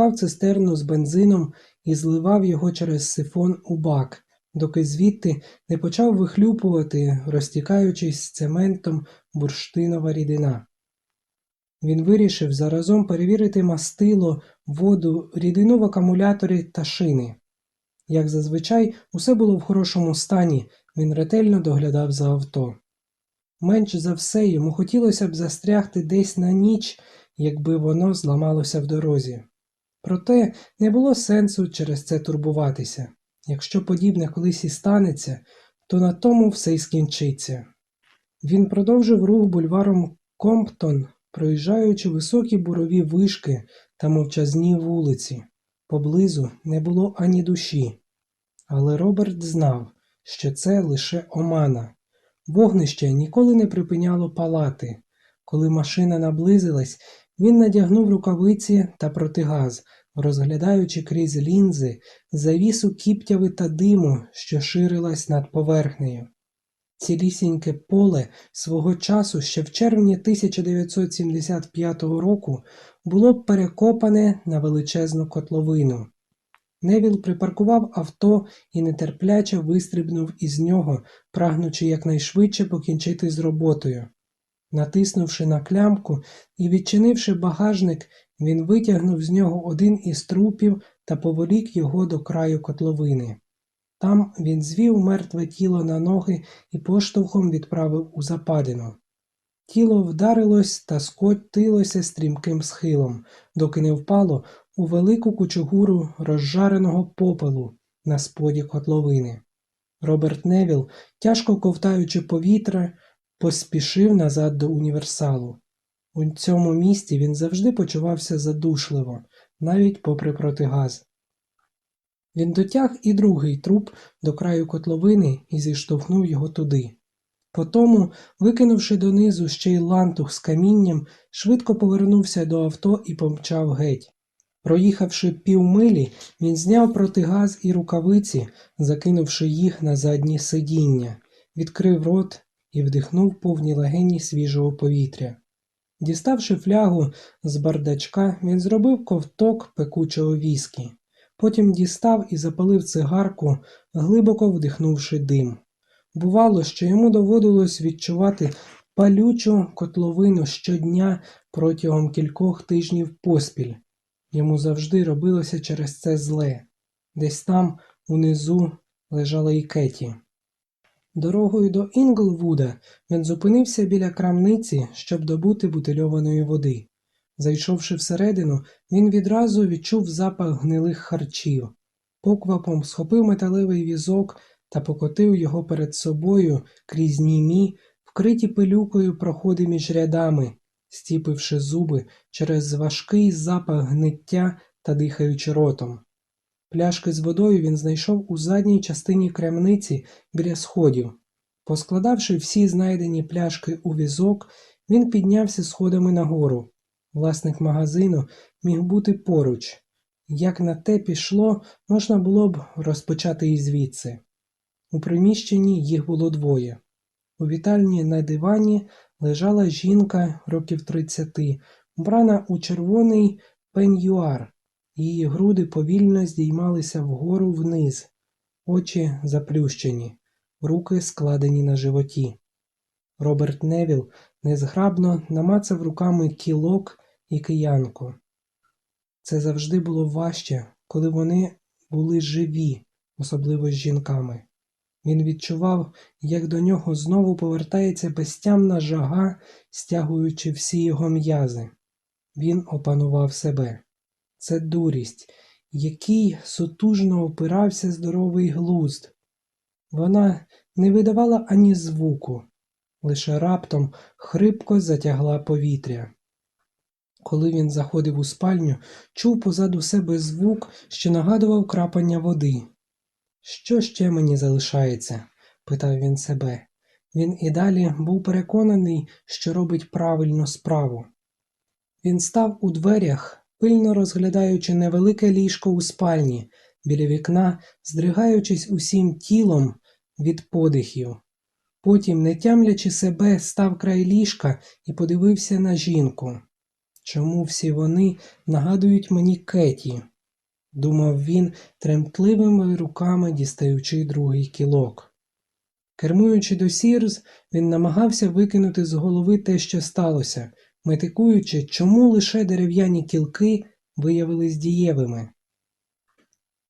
Пав цистерну з бензином і зливав його через сифон у бак, доки звідти не почав вихлюпувати, розтікаючись цементом бурштинова рідина. Він вирішив заразом перевірити мастило, воду, рідину в акумуляторі та шини. Як зазвичай, усе було в хорошому стані, він ретельно доглядав за авто. Менш за все йому хотілося б застрягти десь на ніч, якби воно зламалося в дорозі. Проте не було сенсу через це турбуватися. Якщо подібне колись і станеться, то на тому все й скінчиться. Він продовжив рух бульваром Комптон, проїжджаючи високі бурові вишки та мовчазні вулиці. Поблизу не було ані душі. Але Роберт знав, що це лише омана. Вогнище ніколи не припиняло палати. Коли машина наблизилась, він надягнув рукавиці та протигаз, розглядаючи крізь лінзи завісу кіптяви та диму, що ширилась над поверхнею. Цілісіньке поле свого часу ще в червні 1975 року було перекопане на величезну котловину. Невіл припаркував авто і нетерпляче вистрибнув із нього, прагнучи якнайшвидше покінчити з роботою. Натиснувши на клямку і відчинивши багажник, він витягнув з нього один із трупів та поволік його до краю котловини. Там він звів мертве тіло на ноги і поштовхом відправив у западину. Тіло вдарилось та скотилося стрімким схилом, доки не впало у велику кучугуру розжареного попелу на споді котловини. Роберт Невіл, тяжко ковтаючи повітря, поспішив назад до універсалу. У цьому місті він завжди почувався задушливо, навіть попри протигаз. Він дотяг і другий труп до краю котловини і зіштовхнув його туди. Потому, викинувши донизу ще й лантух з камінням, швидко повернувся до авто і помчав геть. Проїхавши півмилі, він зняв протигаз і рукавиці, закинувши їх на заднє сидіння, відкрив рот і вдихнув повні легені свіжого повітря. Діставши флягу з бардачка, він зробив ковток пекучого віскі. Потім дістав і запалив цигарку, глибоко вдихнувши дим. Бувало, що йому доводилось відчувати палючу котловину щодня протягом кількох тижнів поспіль. Йому завжди робилося через це зле. Десь там, унизу, лежала і Кеті. Дорогою до Інглвуда він зупинився біля крамниці, щоб добути бутильованої води. Зайшовши всередину, він відразу відчув запах гнилих харчів. Поквапом схопив металевий візок та покотив його перед собою крізь німі, вкриті пилюкою проходи між рядами, стіпивши зуби через важкий запах гниття та дихаючи ротом. Пляшки з водою він знайшов у задній частині кремниці біля сходів. Поскладавши всі знайдені пляшки у візок, він піднявся сходами нагору. Власник магазину міг бути поруч. Як на те пішло, можна було б розпочати і звідси. У приміщенні їх було двоє. У вітальні на дивані лежала жінка років тридцяти, вбрана у червоний пеньюар. Її груди повільно здіймалися вгору вниз, очі заплющені, руки складені на животі. Роберт Невіл незграбно намацав руками кілок і киянку. Це завжди було важче, коли вони були живі, особливо з жінками. Він відчував, як до нього знову повертається безтямна жага, стягуючи всі його м'язи. Він опанував себе. Це дурість, який сутужно опирався здоровий глузд. Вона не видавала ані звуку, лише раптом хрипко затягла повітря. Коли він заходив у спальню, чув позаду себе звук, що нагадував крапання води. Що ще мені залишається? питав він себе. Він і далі був переконаний, що робить правильну справу. Він став у дверях, пильно розглядаючи невелике ліжко у спальні, біля вікна, здригаючись усім тілом від подихів. Потім, не тямлячи себе, став край ліжка і подивився на жінку. чому всі вони нагадують мені Кеті, думав він, тремтливими руками дістаючи другий кілок. Кермуючи до Сірз, він намагався викинути з голови те, що сталося, метикуючи, чому лише дерев'яні кілки виявились дієвими.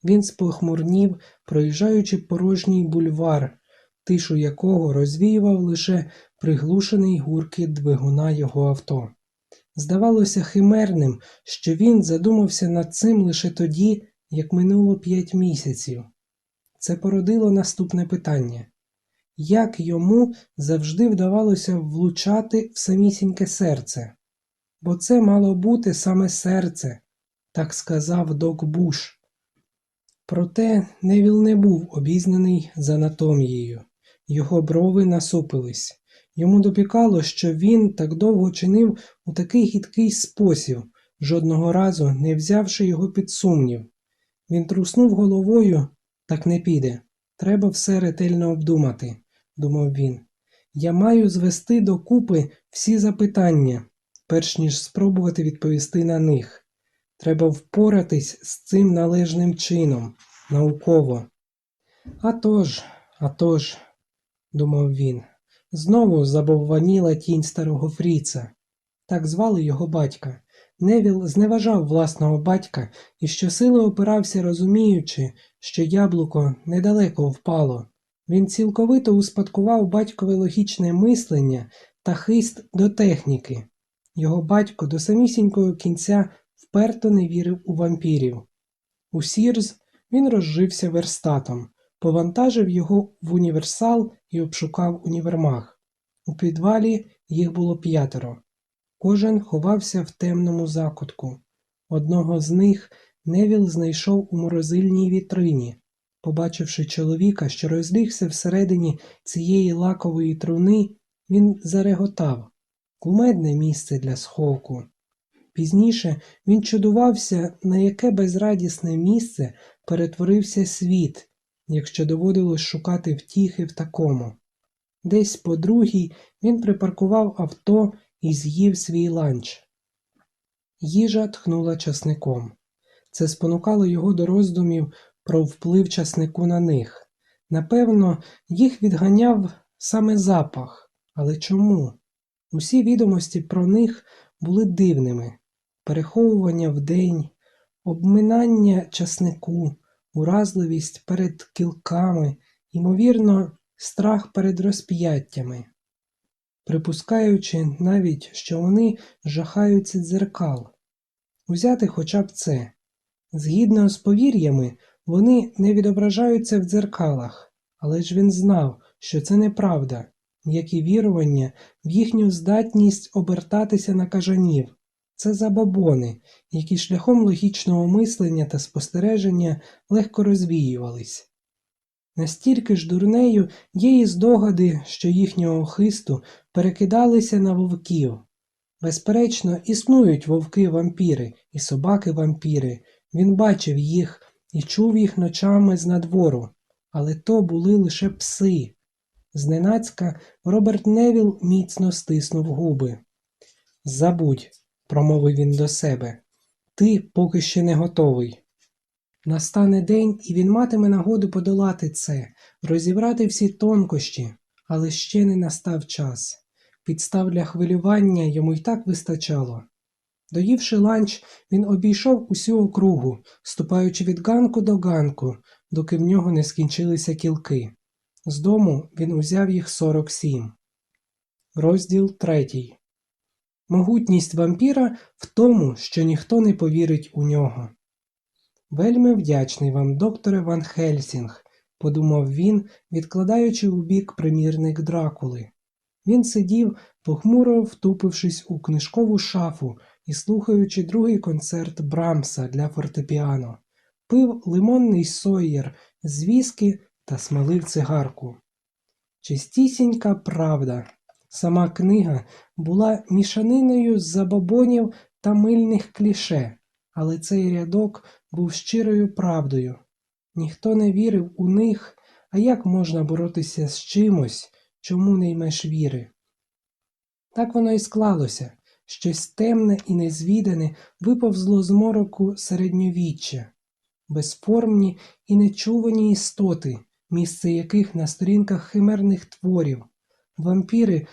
Він спохмурнів, проїжджаючи порожній бульвар, тишу якого розвіював лише приглушений гуркіт двигуна його авто. Здавалося химерним, що він задумався над цим лише тоді, як минуло п'ять місяців. Це породило наступне питання як йому завжди вдавалося влучати в самісіньке серце? Бо це мало бути саме серце, так сказав Док Буш. Проте Невіл не був обізнаний з анатомією, його брови насупились. Йому допікало, що він так довго чинив у такий гідкий спосіб, жодного разу не взявши його під сумнів. Він труснув головою, так не піде. Треба все ретельно обдумати, думав він. Я маю звести докупи всі запитання, перш ніж спробувати відповісти на них. Треба впоратись з цим належним чином, науково. «А тож, а тож», – думав він, знову забовваніла тінь старого Фріца. Так звали його батька. Невіл зневажав власного батька і щосили опирався, розуміючи, що яблуко недалеко впало. Він цілковито успадкував батькове логічне мислення та хист до техніки. Його батько до самісінького кінця вперто не вірив у вампірів. У Сірз він розжився верстатом, повантажив його в універсал і обшукав універмаг. У підвалі їх було п'ятеро. Кожен ховався в темному закутку. Одного з них Невіл знайшов у морозильній вітрині. Побачивши чоловіка, що розлігся всередині цієї лакової труни, він зареготав кумедне місце для сховку. Пізніше він чудувався, на яке безрадісне місце перетворився світ, якщо доводилось шукати втіхи в такому. Десь по другій він припаркував авто і з'їв свій ланч. Їжа тхнула часником. Це спонукало його до роздумів про вплив часнику на них. Напевно, їх відганяв саме запах. Але чому? Усі відомості про них були дивними переховування вдень, обминання часнику, уразливість перед кілками, ймовірно, страх перед розп'яттями, припускаючи навіть, що вони жахаються дзеркал. Узяти хоча б це. Згідно з повір'ями, вони не відображаються в дзеркалах, але ж він знав, що це неправда, як і вірування в їхню здатність обертатися на кажанів. Це забобони, які шляхом логічного мислення та спостереження легко розвіювались. Настільки ж дурнею є і здогади, що їхнього хисту перекидалися на вовків. Безперечно, існують вовки-вампіри і собаки-вампіри, він бачив їх і чув їх ночами з надвору, але то були лише пси. Зненацька Роберт Невіл міцно стиснув губи. Забудь, промовив він до себе, ти поки ще не готовий. Настане день, і він матиме нагоду подолати це, розібрати всі тонкощі, але ще не настав час. Підстав для хвилювання йому й так вистачало. Доївши ланч, він обійшов усю округу, ступаючи від ганку до ганку, доки в нього не скінчилися кілки. З дому він узяв їх 47. Розділ третій. Могутність вампіра в тому, що ніхто не повірить у нього. Вельми вдячний вам, докторе Ван Хельсінг, подумав він, відкладаючи у бік примірник дракули. Він сидів, похмуро втупившись у книжкову шафу і слухаючи другий концерт Брамса для фортепіано, пив лимонний сойєр з віскі та смалив цигарку. Чистісінька правда. Сама книга була мішаниною з забобонів та мильних кліше, але цей рядок був щирою правдою. Ніхто не вірив у них, а як можна боротися з чимось, чому не ймеш віри? Так воно і склалося, Щось темне і незвідане виповзло з мороку середньовіччя, безформні і нечувані істоти, місце яких на сторінках химерних творів. Вампіри були